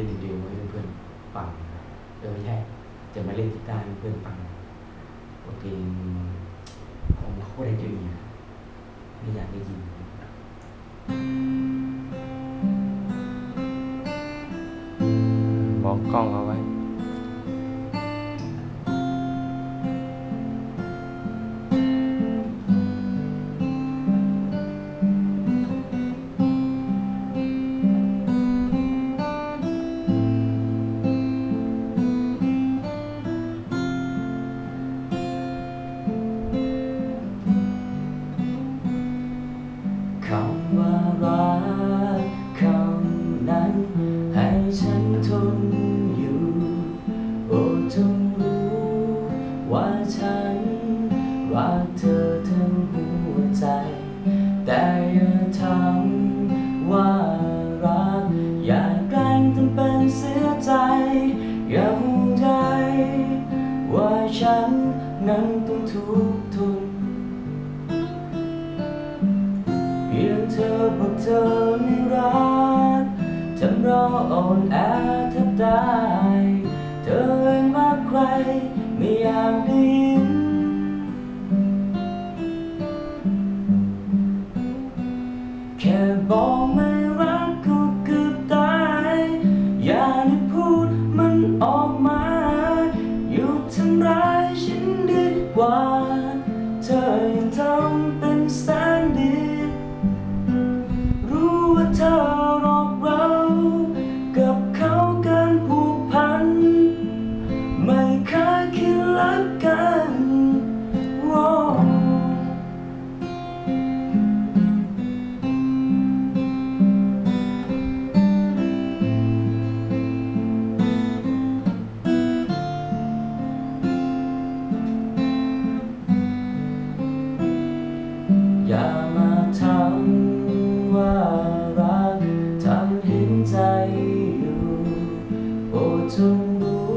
ล่นเดียวให้เพื่อนๆฟังเออไม่ใช่จะมาเล่นกีตาร์ให้เพื่อนฟังบทเพลงของเราได้จะมีนะไม่อยากได้ยินมองกล้องเอาไว้ คำว่ารักคำนั้น ให้ฉันทนอยู่ โอ้จงรู้ ว่าฉัน รักเธอทั้งหัวใจ แต่อย่าทำว่ารัก อย่าแกล้งทำเป็นเสียใจ อย่าห่วใจ ว่าฉันนั้นต้องทุก ออ่อนแอแทบตาย เธอเองมากใครไม่อยากได้ยินแค่บอกไม่รักก็เกือบตาย อย่าได้พูดมันออกมาหยุดทำร้ายฉันดีกว่า เธอยังทำเป็น อย่ามาทำว่ารักทำเห็นใจอยู่โปรดจงรู้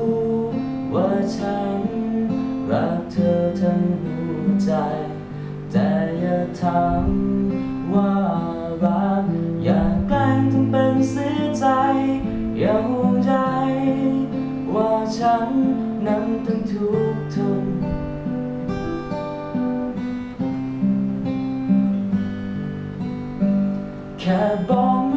ว่าฉันรักเธอทั้งหัวใจ แต่อย่าทำว่ารักอย่าแกล้งทำเป็นเสีย แค่บอก